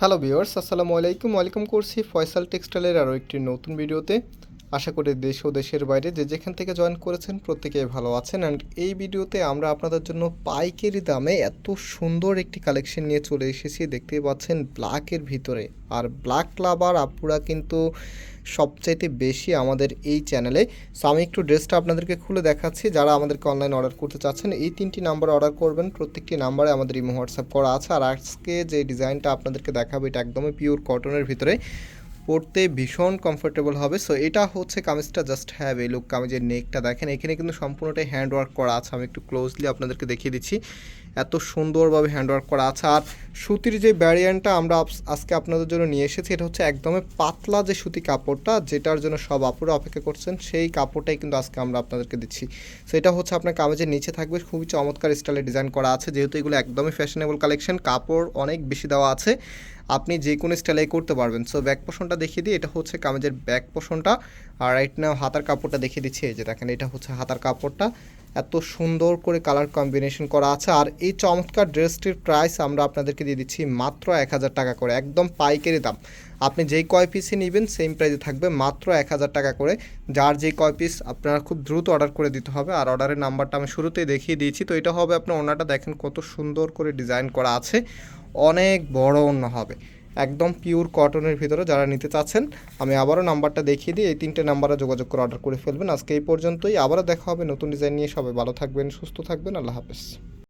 Hello viewers আসসালামু আলাইকুম welcome করছি ফয়সাল টেক্সটাইলের আরও একটি নতুন ভিডিওতে আশা করি দেশ ও দেশের বাইরে যে যেখান থেকে জয়েন করেছেন প্রত্যেকেই ভালো আছেন। অ্যান্ড এই ভিডিওতে আমরা আপনাদের জন্য পাইকারি দামে এত সুন্দর একটি কালেকশন নিয়ে চলে এসেছি। দেখতেই পাচ্ছেন ব্ল্যাকের ভিতরে। আর ব্ল্যাক লাভার আপুরা কিন্তু সবচাইতে বেশি আমাদের এই চ্যানেলে সো আমি একটু ড্রেসটা আপনাদেরকে খুলে দেখাচ্ছি। যারা আমাদেরকে অনলাইন অর্ডার করতে চাচ্ছেন, এই তিনটি নাম্বার অর্ডার করবেন। প্রত্যেকটি নাম্বারে আমাদের ইমো হোয়াটসঅ্যাপ করা আছে। আর আজকে যে ডিজাইনটা আপনাদেরকে দেখাবো, এটা একদমই পিওর কটনের ভিতরে। পরতে ভীষণ কমফোর্টেবল হবে। সো এটা হচ্ছে কামিজটা জাস্ট হ্যাভ এই লুক কামিজের নেকটা দেখেন। এখানে কিন্তু সম্পূর্ণটাই হ্যান্ড ওয়ার্ক করা আছে। আমি একটু ক্লোজলি আপনাদেরকে দেখিয়ে দিচ্ছি। এত সুন্দরভাবে হ্যান্ড ওয়ার্ক করা আছে। আর সুতির যে ব্যারিয়ানটা আমরা আজকে আপনাদের জন্য নিয়ে এসেছি, এটা হচ্ছে একদমই পাতলা যে সুতি কাপড়টা, যেটার জন্য সব আপুরা অপেক্ষা করছেন, সেই কাপড়টাই কিন্তু আজকে আমরা আপনাদেরকে দিচ্ছি। সো এটা হচ্ছে আপনার কামেজের নিচে থাকবে, খুবই চমৎকার স্টাইলে ডিজাইন করা আছে, যেহেতু এগুলো একদমই ফ্যাশনেবল কালেকশন কাপড় অনেক বেশি দেওয়া আছে, আপনি যে কোনো স্টাইলে করতে পারবেন। সো ব্যাক পোষণটা দেখিয়ে দিই, এটা হচ্ছে কামেজের ব্যাক পোষণটা আর রাইট নাও হাতার কাপড়টা দেখিয়ে দিচ্ছি, এই যে দেখেন, এটা হচ্ছে হাতার কাপড়টা। এত সুন্দর করে কালার কম্বিনেশন করা আছে। আর এই চমৎকার ড্রেসটির প্রাইস আমরা আপনাদেরকে দিয়ে দিচ্ছি মাত্র এক হাজার টাকা করে, একদম পাইকারি দাম। আপনি যেই কয় পিসই নেবেন সেম প্রাইসে থাকবে মাত্র এক হাজার টাকা করে। যার যেই কয় পিস আপনারা খুব দ্রুত অর্ডার করে দিতে হবে। আর অর্ডারের নাম্বারটা আমি শুরুতেই দেখিয়ে দিয়েছি। তো এটা হবে আপনার ওনাটা দেখেন কত সুন্দর করে ডিজাইন করা আছে। অনেক বড় অন্য হবে। একদম পিওর কটনের ভিতরে যারা নিতে চাচ্ছেন, আমি আবারও নাম্বারটা দেখিয়ে দিই এই তিনটে নাম্বারে যোগাযোগ করে অর্ডার করে ফেলবেন। আজকে এই পর্যন্তই, আবারও দেখা হবে নতুন ডিজাইন নিয়ে। সবাই ভালো থাকবেন, সুস্থ থাকবেন, আল্লাহ হাফেজ।